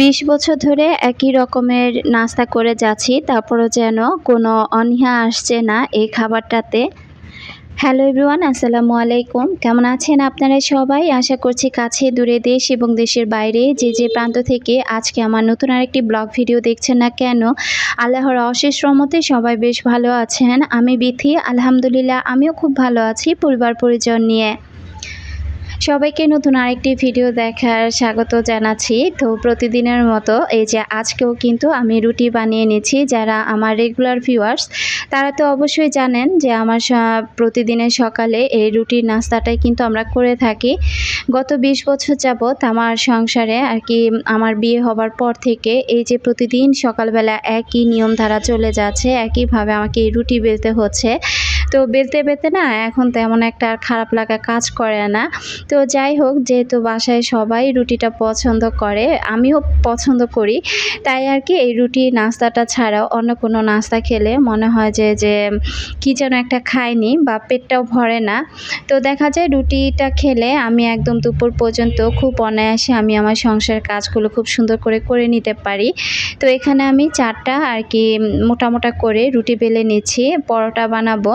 বিশ বছর ধরে একই রকমের নাস্তা করে যাচ্ছি, তারপরও যেন কোনো অনীহা আসছে না এই খাবারটাতে। হ্যালো এভরিওয়ান, আসসালামু আলাইকুম। কেমন আছেন আপনারা সবাই? আশা করছি কাছে, দূরে দেশ এবং দেশের বাইরে যে যে প্রান্ত থেকে আজকে আমার নতুন আরেকটি ব্লগ ভিডিও দেখছেন না কেন, আল্লাহর অশেষ রমতে সবাই বেশ ভালো আছেন। আমি বিথি, আলহামদুলিল্লাহ, আমিও খুব ভালো আছি পরিবার পরিজন নিয়ে। সবাইকে নতুন আরেকটি ভিডিও দেখার স্বাগত জানাচ্ছি। তো প্রতিদিনের মতো এই যে আজকেও কিন্তু আমি রুটি বানিয়ে নিয়েছি যারা আমার রেগুলার ভিউয়ার্স, তারা তো অবশ্যই জানেন যে আমার প্রতিদিনের সকালে এই রুটির নাস্তাটাই কিন্তু আমরা করে থাকি। গত বিশ বছর যাবৎ আমার সংসারে আর কি আমার বিয়ে হবার পর থেকে এই যে প্রতিদিন সকালবেলা একই নিয়ম ধারা চলে যাচ্ছে, একইভাবে আমাকে এই রুটি বেলতে হচ্ছে। তো বেলতে বেলতে না এখন তেমন একটা আর খারাপ লাগা কাজ করে না। তো যাই হোক, যেহেতু বাসায় সবাই রুটিটা পছন্দ করে, আমিও পছন্দ করি। তাই আর কি এই রুটি নাস্তাটা ছাড়াও অন্য কোনো নাস্তা খেলে মনে হয় যে যে কী যেন একটা খাইনি বা পেটটাও ভরে না। তো দেখা যায় রুটিটা খেলে আমি একদম দুপুর পর্যন্ত খুব অনায়াসে আমি আমার সংসারের কাজগুলো খুব সুন্দর করে করে নিতে পারি। তো এখানে আমি চারটা আর কি মোটা মোটা করে রুটি বেলে নিচ্ছি, পরোটা বানাবো।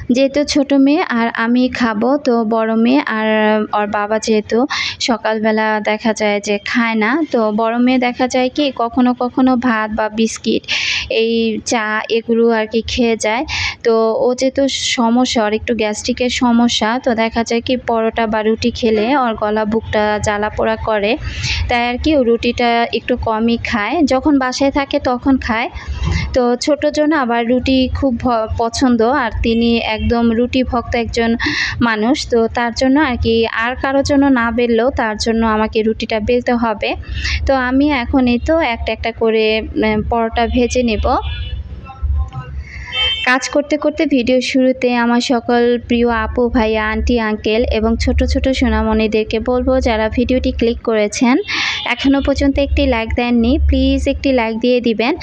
যেহেতু ছোটো মেয়ে আর আমি খাব, তো বড় মেয়ে আর ওর বাবা যেহেতু সকালবেলা দেখা যায় যে খায় না, তো বড় মেয়ে দেখা যায় কি কখনো কখনো ভাত বা বিস্কিট, এই চা এগুলো আর কি খেয়ে যায়। তো ও যেহেতু সমস্যা, ওর একটু গ্যাস্ট্রিকের সমস্যা, তো দেখা যায় কি পরোটা বা রুটি খেলে ওর গলা বুকটা জ্বালা পোড়া করে। তাই আর কি রুটিটা একটু কমই খায়। যখন বাসায় থাকে তখন খায়। তো ছোটোর জন্য আবার রুটি খুব পছন্দ। আর তিনি একদম রুটি ভক্ত একজন মানুষ, তো তার জন্য আর কি, আর কারোর জন্য না বেললেও তার জন্য আমাকে রুটিটা বেলতে হবে। তো আমি এখন এই তো একটা একটা করে পরোটা ভেজে নেব। কাজ করতে করতে ভিডিও শুরুতে আমার সকল প্রিয় আপু ভাইয়া আন্টি, আঙ্কেল এবং ছোট ছোট সোনামণিদেরকে বলব যারা ভিডিওটি ক্লিক করেছেন এখনও পর্যন্ত একটি লাইক দেননি, প্লিজ একটি লাইক দিয়ে দিবেন।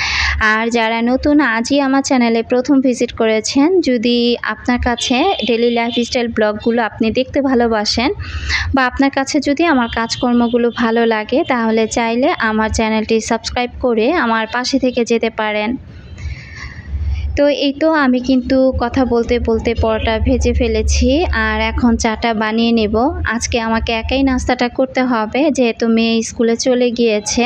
আর যারা নতুন, আজই আমার চ্যানেলে প্রথম ভিজিট করেছেন, যদি আপনার কাছে ডেলি লাইফস্টাইল ব্লগগুলো আপনি দেখতে ভালোবাসেন বা আপনার কাছে যদি আমার কাজকর্মগুলো ভালো লাগে, তাহলে চাইলে আমার চ্যানেলটি সাবস্ক্রাইব করে আমার পাশে থেকে যেতে পারেন। তো এই তো আমি কিন্তু কথা বলতে বলতে পরোটা ভেজে ফেলেছি আর এখন চাটা বানিয়ে নেব। আজকে আমাকে একাই নাস্তাটা করতে হবে, যেহেতু মেয়ে স্কুলে চলে গিয়েছে।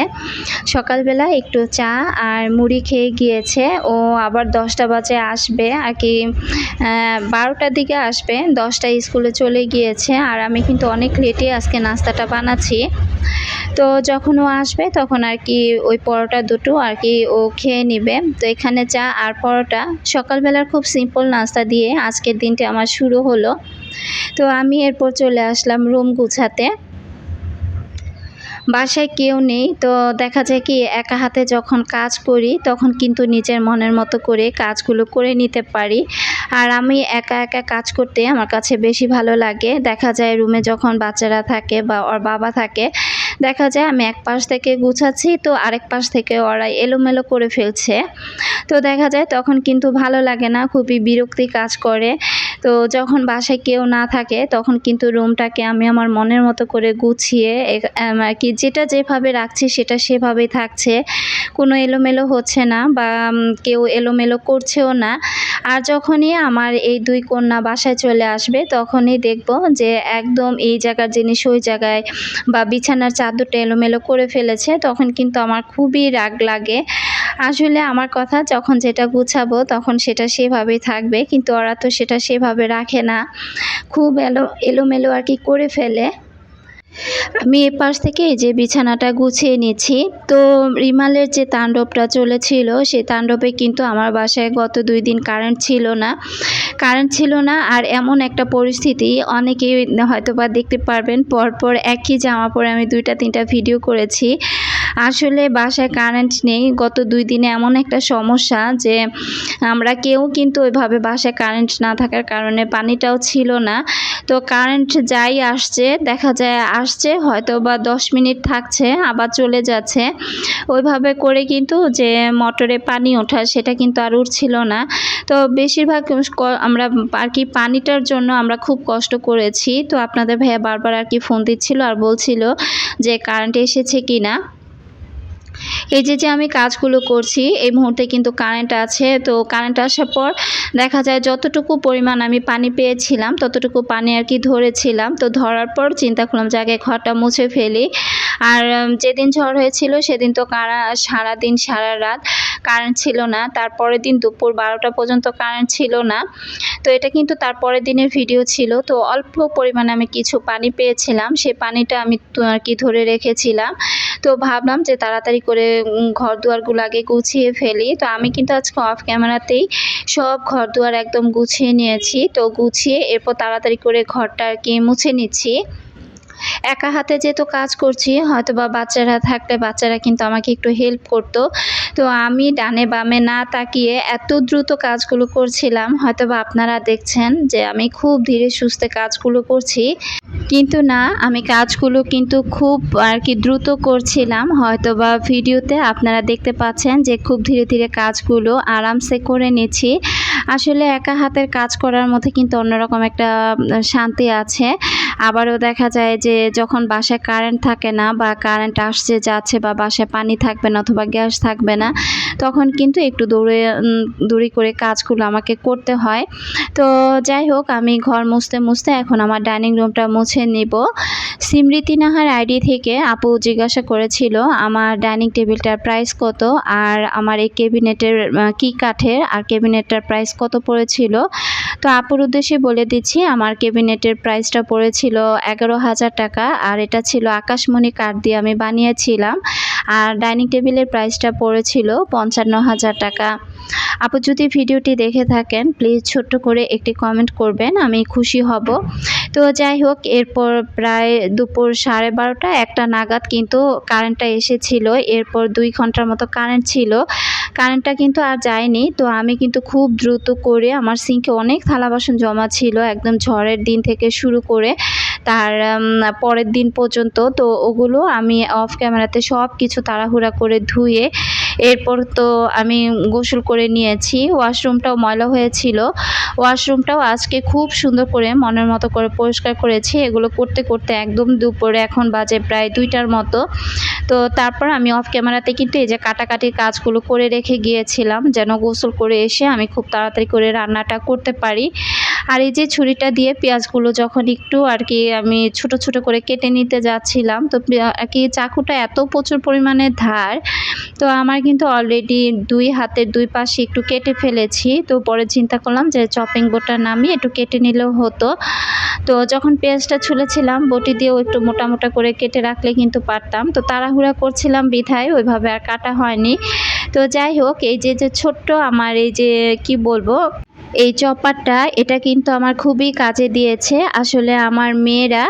সকালবেলা একটু চা আর মুড়ি খেয়ে গিয়েছে। ও আবার দশটা বাজে আসবে, আর কি বারোটার দিকে আসবে। দশটায় স্কুলে চলে গিয়েছে, আর আমি কিন্তু অনেক লেটে আজকে নাস্তাটা বানাচ্ছি। তো যখন ও আসবে, তখন আর কি ওই পরোটা দুটো আর কি ও খেয়ে নেবে। তো এখানে চা আর পরোটা। সকালবেলার খুব সিম্পল নাস্তা দিয়ে আজকের দিনটি আমার শুরু হলো। তো আমি এরপর চলে আসলাম রুম গুছাতে। বাসায় কেউ নেই, তো দেখা যায় কি একা হাতে যখন কাজ করি, তখন কিন্তু নিজের মনের মতো করে কাজগুলো করে নিতে পারি। আর আমি একা একা কাজ করতে আমার কাছে বেশি ভালো লাগে। দেখা যায় রুমে যখন বাচ্চারা থাকে বা ওর বাবা থাকে দেখা যায় আমি এক পাশ থেকে গুছাচ্ছি, তো আরেক পাশ থেকে ওরা এলোমেলো করে ফেলছে। তো দেখা যায় তখন কিন্তু ভালো লাগে না, খুবই বিরক্তি কাজ করে। তো যখন বাসায় কেউ না থাকে, তখন কিন্তু রুমটাকে আমি আমার মনের মতো করে গুছিয়ে আর কি যেটা যেভাবে রাখছি সেটা সেভাবেই থাকছে। কোনো এলোমেলো হচ্ছে না বা কেউ এলোমেলো করছেও না। আর যখনই আমার এই দুই কন্যা বাসায় চলে আসবে, তখনই দেখব যে একদম এই জায়গার জিনিস ওই জায়গায় বা বিছানার চাদরটা এলোমেলো করে ফেলেছে, তখন কিন্তু আমার খুবই রাগ লাগে। আসলে আমার কথা যখন যেটা গুছাবো, তখন সেটা সেভাবেই থাকবে, কিন্তু ওরা তো সেটা সেভাবে রাখে না। খুব এলো, এলোমেলো আর কি করে ফেলে। আমি এ পাশ থেকে যে বিছানাটা গুছিয়ে নিয়েছি তো রিমালের যে তাণ্ডবটা চলেছিল সেই তাণ্ডবে কিন্তু আমার বাসায় গত দুই দিন কারেন্ট ছিল না। কারেন্ট ছিল না আর এমন একটা পরিস্থিতি, অনেকেই হয়তো বা দেখতে পারবেন, পরপর একই জামা পরে আমি দুইটা তিনটা ভিডিও করেছি। আসলে বাসায় কারেন্ট নেই। গত দুই দিনে এমন একটা সমস্যা যে আমরা কেউ কিন্তু ওইভাবে বাসায় কারেন্ট না থাকার কারণে পানিটাও ছিল না। তো কারেন্ট যাই আসছে, দেখা যায় আসছে হয়তো বা দশ মিনিট থাকছে, আবার চলে যাচ্ছে। ওইভাবে করে কিন্তু যে মোটরে পানি ওঠা সেটা কিন্তু আর উঠছিল না। তো বেশিরভাগ আমরা আর কি পানিটার জন্য আমরা খুব কষ্ট করেছি। তো আপনাদের ভাইয়া বারবার আর কি ফোন দিচ্ছিল আর বলছিল যে কারেন্ট এসেছে কি না এই যে যে আমি কাজগুলো করছি, এই মুহূর্তে কিন্তু কারেন্ট আছে। তো কারেন্ট আসার পর দেখা যায় যতটুকু পরিমাণ আমি পানি পেয়েছিলাম, ততটুকু পানি আর কি ধরেছিলাম। তো ধরার পর চিন্তা করলাম যে আগে ঘরটা মুছে ফেলি। আর যেদিন ঝড় হয়েছিল সেদিন তো কারা, সারাদিন সারা রাত কারেন্ট ছিল না। তারপরের দিন দুপুর বারোটা পর্যন্ত কারেন্ট ছিল না। তো এটা কিন্তু তারপরের দিনের ভিডিও ছিল। তো অল্প পরিমাণে আমি কিছু পানি পেয়েছিলাম। সে পানিটা আমি আর কি ধরে রেখেছিলাম। তো ভাবলাম যে তাড়াতাড়ি করে ঘর দুয়ারগুলো আগে গুছিয়ে ফেলি। তো আমি কিন্তু আজকে অফ ক্যামেরাতেই সব ঘর দুয়ার একদম গুছিয়ে নিয়েছি। তো গুছিয়ে এরপর তাড়াতাড়ি করে ঘরটা আর কি মুছে নিচ্ছি। একা হাতে যেহেতু কাজ করছি হয়তো বা বাচ্চারা থাকলে বাচ্চারা কিন্তু আমাকে একটু হেল্প করতো। তো আমি ডানে বামে না তাকিয়ে এত দ্রুত কাজগুলো করছিলাম হয়তো বা আপনারা দেখছেন যে আমি খুব ধীরে সুস্থে কাজগুলো করছি। কিন্তু না, আমি কাজগুলো কিন্তু খুব আর কি দ্রুত করছিলাম হয়তো বা ভিডিওতে আপনারা দেখতে পাচ্ছেন যে খুব ধীরে ধীরে কাজগুলো আরামসে করে নিচ্ছি। আসলে একা হাতের কাজ করার মধ্যে কিন্তু অন্যরকম একটা শান্তি আছে। আবারও দেখা যায় যে যখন বাসায় কারেন্ট থাকে না বা কারেন্ট আসছে, যাচ্ছে বা বাসায় পানি থাকবে না অথবা গ্যাস থাকবে না তখন কিন্তু একটু দৌড়ে দৌড়ি করে কাজগুলো আমাকে করতে হয়। তো যাই হোক, আমি ঘর মুছতে মুছতে এখন আমার ডাইনিং রুমটা মুছে নিব। স্মৃতি নাহার আইডি থেকে আপু জিজ্ঞাসা করেছিল, আমার ডাইনিং টেবিলটার প্রাইস কত? আর আমার এই কেবিনেটের কি কাঠের? আর কেবিনেটটার প্রাইস কত পড়েছিল? তো আপুর উদ্দেশ্যে বলে দিচ্ছি, আমার কেবিনেটের প্রাইসটা পড়েছিল এগারো হাজার টাকা, আর এটা ছিল আকাশমণি কাঠ দিয়ে আমি বানিয়েছিলাম। আর ডাইনিং টেবিলের প্রাইসটা পড়েছিল পঞ্চান্ন হাজার টাকা। আপু যদি ভিডিওটি দেখে থাকেন প্লিজ ছোট্ট করে একটি কমেন্ট করবেন, আমি খুশি হব। তো যাই হোক, এরপর প্রায় দুপুর সাড়ে বারোটা, একটা নাগাদ কিন্তু কারেন্টটা এসেছিল। এরপর দুই ঘণ্টার মতো কারেন্ট ছিল। কারেন্টটা কিন্তু আর যায়নি, তো আমি কিন্তু খুব দ্রুত করে আমার সিঙ্কে অনেক থালা বাসন জমা ছিল, একদম ঝড়ের দিন থেকে শুরু করে তার পরের দিন পর্যন্ত। তো ওগুলো আমি অফ ক্যামেরাতে সব কিছু তাড়াহুড়া করে ধুয়ে এরপর তো আমি গোসল করে নিয়েছি। ওয়াশরুমটাও ময়লা হয়েছিল। ওয়াশরুমটাও আজকে খুব সুন্দর করে মনের মতো করে পরিষ্কার করেছি। এগুলো করতে করতে একদম দুপুরে, এখন বাজে প্রায় দুইটার মতো। তো তারপর আমি অফ ক্যামেরাতে কিন্তু এই যে কাটাকাটির কাজগুলো করে রেখে গিয়েছিলাম। যেন গোসল করে এসে আমি খুব তাড়াতাড়ি করে রান্নাটা করতে পারি। আর এই যে ছুরিটা দিয়ে পেঁয়াজগুলো যখন একটু আর কি আমি ছোট ছোট করে কেটে নিতে যাচ্ছিলাম, তো আর কি চাকুটা এত প্রচুর পরিমাণে ধার, তো আমার কিন্তু অলরেডি দুই হাতের দুই পাশে একটু কেটে ফেলেছি। তো পরে চিন্তা করলাম যে চপিং বোর্ডটা নামিয়ে একটু কেটে নিলেও হতো। তো যখন পেঁয়াজটা ছুলেছিলাম, বটি দিয়েও একটু মোটা মোটা করে কেটে রাখলে কিন্তু পারতাম। তো তাড়াহুড়া করছিলাম বিধায়, ওইভাবে আর কাটা হয়নি। তো যাই হোক, এই যে যে ছোট্ট আমার এই যে, কি বলব এই চপারটা, এটা কিন্তু আমার খুবই কাজে দিয়েছে। আসলে আমার মেয়েরা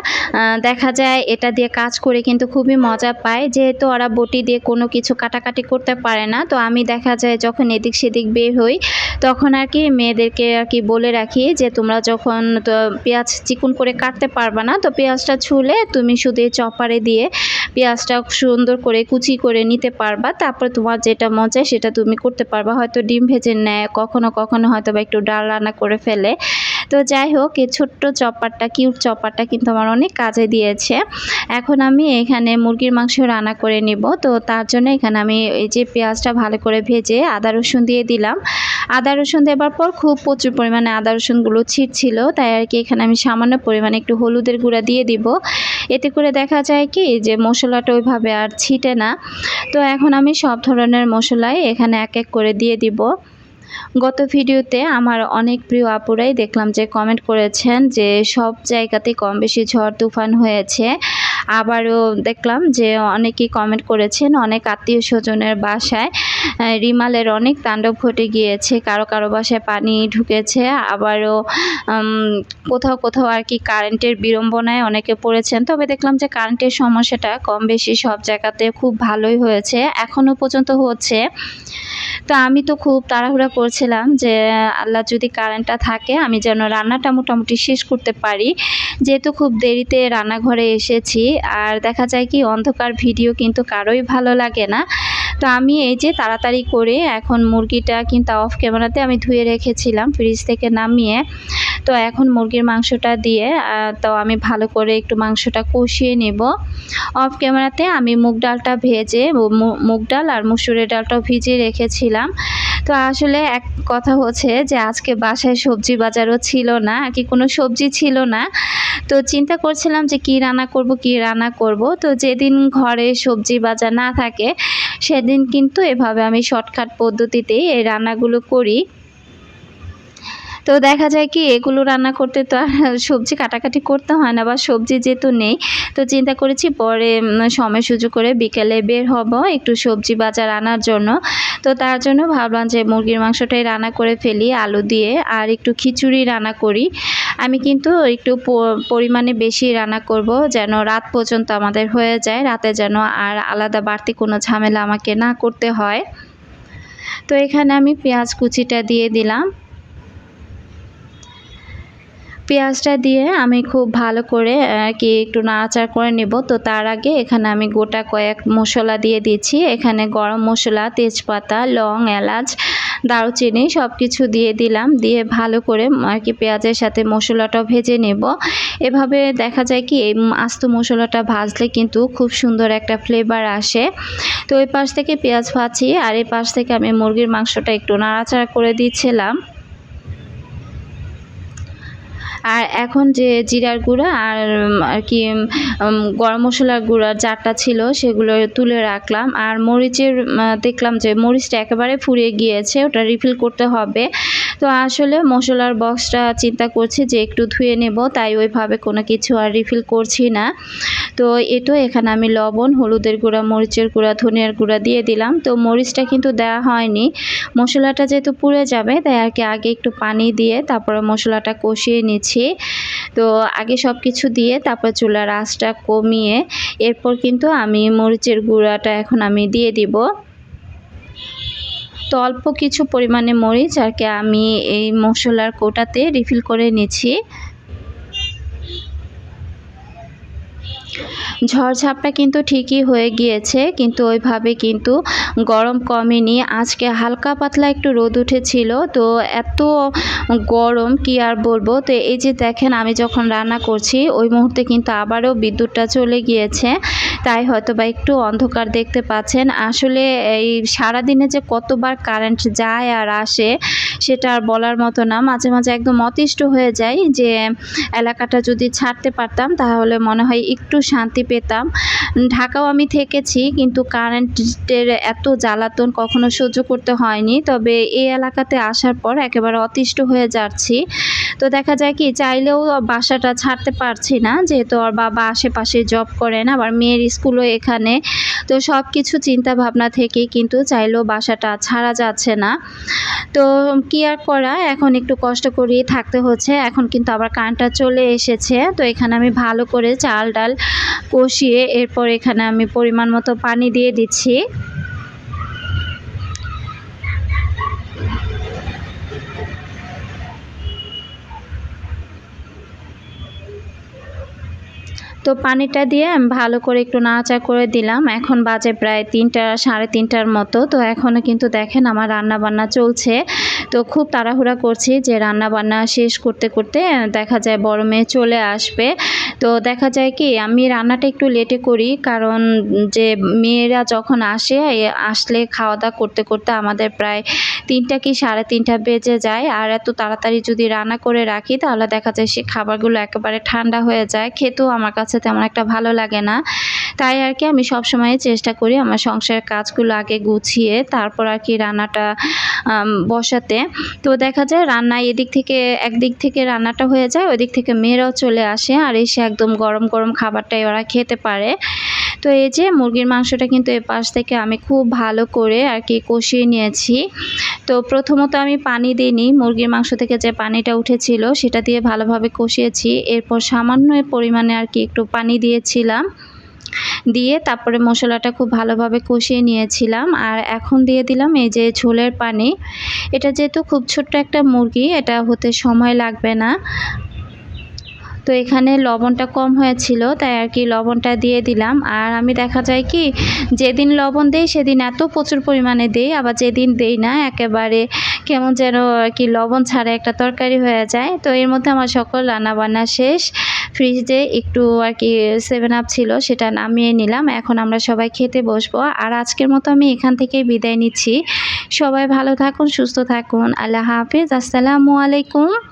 দেখা যায় এটা দিয়ে কাজ করে কিন্তু খুবই মজা পায়। যেহেতু ওরা বটি দিয়ে কোনো কিছু কাটাকাটি করতে পারে না, তো আমি দেখা যায় যখন এদিক সেদিক বের হই, তখন আর কি মেয়েদেরকে আর কি বলে রাখি যে, তোমরা যখন তো পেঁয়াজ চিকুন করে কাটতে পারবে না, তো পেঁয়াজটা ছুলে তুমি শুধু চপারে দিয়ে পেঁয়াজটা সুন্দর করে কুচি করে নিতে পারবা। তারপর তোমার যেটা চায় সেটা তুমি করতে পারবা। হয়তো ডিম ভেজে নেয়, কখনো কখনো হয়তো বা একটু ডাল রান্না করে ফেলে। তো যাই হোক, এই ছোট্ট চপারটা কিউট চপারটা কিন্তু আমার অনেক কাজে দিয়েছে। এখন আমি এখানে মুরগির মাংস রান্না করে নিব। তো তার জন্য এখানে আমি এই যে পেঁয়াজটা ভালো করে ভেজে আদা, রসুন দিয়ে দিলাম। আদা, রসুন দেওয়ার পর খুব প্রচুর পরিমাণে আদা, রসুনগুলো ছিটছিল। তাই আর কি এখানে আমি সামান্য পরিমাণে একটু হলুদের গুঁড়া দিয়ে দিব। এতে করে দেখা যায় কি যে মশলাটা ওইভাবে আর ছিটে না। তো এখন আমি সব ধরনের মশলাই এখানে এক এক করে দিয়ে দিব। গত ভিডিওতে আমার অনেক প্রিয় আপুরাই দেখলাম যে কমেন্ট করেছেন যে সব জায়গাতে কম বেশি ঝড় তুফান হয়েছে। আবারও দেখলাম যে অনেকেই কমেন্ট করেছেন, অনেক আত্মীয় স্বজনের বাসায় রিমালের অনেক তাণ্ডব ঘটে গিয়েছে, কারও কারও বাসায় পানি ঢুকেছে, আবারও কোথাও কোথাও আর কি কারেন্টের বিড়ম্বনায় অনেকে পড়েছেন। তবে দেখলাম যে কারেন্টের সমস্যাটা কম বেশি সব জায়গাতে খুব ভালোই হয়েছে। এখনও পর্যন্ত হচ্ছে। তো আমি তো খুব তাড়াহুড়া করছিলাম যে, আল্লাহ যদি কারেন্টটা থাকে, আমি যেন রান্নাটা মোটামুটি শেষ করতে পারি। যেহেতু খুব দেরিতে রান্নাঘরে এসেছি, আর দেখা যায় কি, অন্ধকার ভিডিও কিন্তু কারোই ভালো লাগে না। তো আমি এই যে তাড়াতাড়ি করে এখন মুরগিটা কিন্তু অফ ক্যামেরাতে আমি ধুয়ে রেখেছিলাম ফ্রিজ থেকে নামিয়ে। তো এখন মুরগির মাংসটা দিয়ে তো আমি ভালো করে একটু মাংসটা কষিয়ে নেব। অফ ক্যামেরাতে আমি মুগ ডালটা ভেজে মুগ ডাল আর মুসুরের ডালটাও ভিজিয়ে রেখেছিলাম। তো আসলে এক কথা হচ্ছে যে আজকে বাসায় সবজি বাজারও ছিল না কি কোনো সবজি ছিল না। তো চিন্তা করছিলাম যে কি রান্না করব, কি রান্না করব। তো যেদিন ঘরে সবজি বাজার না থাকে, সেদিন কিন্তু এভাবে আমি শর্টকাট পদ্ধতিতেই এই রান্নাগুলো করি। তো দেখা যায় কি, এগুলো রান্না করতে তো আর সবজি কাটাকাটি করতে হয় না বা সবজি যেহেতু নেই, তো চিন্তা করেছি পরে সময় সুযোগ করে বিকেলে বের হব একটু সবজি বাজার আনার জন্য। তো তার জন্য ভাবলাম যে মুরগির মাংসটাই রান্না করে ফেলি, আলু দিয়ে, আর একটু খিচুড়ি রান্না করি। আমি কিন্তু একটু পরিমাণে বেশি রান্না করব যেন রাত পর্যন্ত আমাদের হয়ে যায়, রাতে যেন আর আলাদা বাড়তি কোনো ঝামেলা আমাকে না করতে হয়। তো এখানে আমি পেঁয়াজ কুচিটা দিয়ে দিলাম। পেঁয়াজটা দিয়ে আমি খুব ভালো করে কি একটু নাড়াচাড়া করে নেব। তো তার আগে এখানে আমি গোটা কয়েক মশলা দিয়ে দিচ্ছি। এখানে গরম মশলা, তেজপাতা, লং, এলাচ, দারুচিনি সব কিছু দিয়ে দিলাম। দিয়ে ভালো করে আর কি পেঁয়াজের সাথে মশলাটাও ভেজে নেব। এভাবে দেখা যায় কি, এই আস্ত মশলাটা ভাজলে কিন্তু খুব সুন্দর একটা ফ্লেভার আসে। তো ওই পাশ থেকে পেঁয়াজ ভাজি আর এই পাশ থেকে আমি মুরগির মাংসটা একটু নাড়াচাড়া করে দিচ্ছিলাম। আর এখন যে জিরার গুঁড়া আর আর কি গরম মশলার গুঁড়া জারটা ছিল সেগুলো তুলে রাখলাম। আর মরিচের দেখলাম যে মরিচটা একেবারে ফুরিয়ে গিয়েছে, ওটা রিফিল করতে হবে। তো আসলে মশলার বক্সটা চিন্তা করছি যে একটু ধুয়ে নেব, তাই ওইভাবে কোনো কিছু আর রিফিল করছি না। তো এটো এখানে আমি লবণ, হলুদের গুঁড়া, মরিচের গুঁড়া, ধনিয়ার গুঁড়া দিয়ে দিলাম। তো মরিচটা কিন্তু দেওয়া হয়নি। মশলাটা যেহেতু পুড়ে যাবে, তাই আর কি আগে একটু পানি দিয়ে তারপরে মশলাটা কষিয়ে নিচ্ছি। তো আগে সব কিছু দিয়ে তারপর চুলার আঁচটা কমিয়ে এরপর কিন্তু আমি মরিচের গুঁড়াটা এখন আমি দিয়ে দিব। তো অল্প কিছু পরিমাণে মরিচ আর কি আমি এই মশলার কৌটাতে রিফিল করে নিচ্ছি। ঝড়ঝাপটা কিন্তু ঠিকই হয়ে গিয়েছে, কিন্তু ওইভাবে কিন্তু গরম কমেনি। আজকে হালকা পাতলা একটু রোদ উঠেছিল, তো এত গরম কি আর বলব? তো এই যে দেখেন আমি যখন রান্না করছি, ওই মুহূর্তে কিন্তু আবারও বিদ্যুৎটা চলে গিয়েছে। তাই হয়তো বা একটু অন্ধকার দেখতে পাচ্ছেন। আসলে এই সারাদিনে যে কতবার কারেন্ট যায় আর আসে, সেটা আর বলার মতো না। মাঝে মাঝে একদম অতিষ্ঠ হয়ে যায় যে, এলাকাটা যদি ছাড়তে পারতাম, তাহলে মনে হয় একটু শান্তি পেতাম। ঢাকাও আমি থেকেছি, কিন্তু কারেন্টের এত জ্বালাতন কখনো সহ্য করতে হয়নি। তবে এই এলাকাতে আসার পর একেবারে অতিষ্ঠ হয়ে যাচ্ছি। তো দেখা যায় কি, চাইলেও বাসাটা ছাড়তে পারছি না, যেহেতু ওর বাবা আশেপাশে জব করেন আবার মেয়ের স্কুলও এখানে। তো সব কিছু চিন্তা ভাবনা থেকেই কিন্তু চাইলেও বাসাটা ছাড়া যাচ্ছে না। তো কি আর করা, এখন একটু কষ্ট করেই থাকতে হচ্ছে। এখন কিন্তু আবার কারেন্টটা চলে এসেছে, তো এখানে আমি ভালো করে চাল ডাল কষিয়ে এরপর এখানে আমি পরিমাণ মতো পানি দিয়ে দিচ্ছি। তো পানিটা দিয়ে আমি ভালো করে একটু নাচা করে দিলাম। এখন বাজে প্রায় তিনটা, সাড়ে তিনটার মতো। তো এখনও কিন্তু দেখেন আমার রান্না বান্না চলছে। তো খুব তাড়াহুড়া করছি যে রান্না বান্না শেষ করতে করতে দেখা যায় বড় মেয়ে চলে আসবে। তো দেখা যায় কি, আমি রান্নাটা একটু লেটে করি কারণ যে মেয়েরা যখন আসে, আসলে খাওয়া দাওয়া করতে করতে আমাদের প্রায় তিনটা কি সাড়ে তিনটা বেজে যায়। আর এত তাড়াতাড়ি যদি রান্না করে রাখি, তাহলে দেখা যায় সে খাবারগুলো একেবারে ঠান্ডা হয়ে যায়। খেতেও আমার কাছে কাছে তেমন একটা ভালো লাগে না। তাই আর কি আমি সবসময় চেষ্টা করি আমার সংসারের কাজগুলো আগে গুছিয়ে তারপর আর কি রান্নাটা বসাতে। তো দেখা যায় রান্না এদিক থেকে একদিক থেকে রান্নাটা হয়ে যায়, ওদিক থেকে মেয়েরাও চলে আসে আর এসে একদম গরম গরম খাবারটাই ওরা খেতে পারে। তো এই যে মুরগির মাংসটা কিন্তু এ পাশ থেকে আমি খুব ভালো করে আর কি কষিয়ে নিয়েছি। তো প্রথমত আমি পানি দিইনি, মুরগির মাংস থেকে যে পানিটা উঠেছিল সেটা দিয়ে ভালোভাবে কষিয়েছি। এরপর সামান্য পরিমাণে আর কি একটু পানি দিয়েছিলাম। দিয়ে তারপরে মশলাটা খুব ভালোভাবে কষিয়ে নিয়েছিলাম। আর এখন দিয়ে দিলাম এই যে ঝোলের পানি। এটা যেহেতু খুব ছোট্ট একটা মুরগি, এটা হতে সময় লাগবে না। তো এখানে লবণটা কম হয়েছিল, তাই আর কি লবণটা দিয়ে দিলাম। আর আমি দেখা যায় কি, যেদিন লবণ দেই সেদিন এত প্রচুর পরিমাণে দেই, আবার যেদিন দেই না, একেবারে কেমন যেন আর কি লবণ ছাড়া একটা তরকারি হয়ে যায়। তো এর মধ্যে আমার সকল রান্নাবান্না শেষ। ফ্রিজে একটু আর কি সেভেন আপ ছিল, সেটা নামিয়ে নিলাম। এখন আমরা সবাই খেতে বসবো। আর আজকের মতো আমি এখান থেকেই বিদায় নিচ্ছি। সবাই ভালো থাকুন, সুস্থ থাকুন। আল্লাহ হাফিজ। আসসালামু আলাইকুম।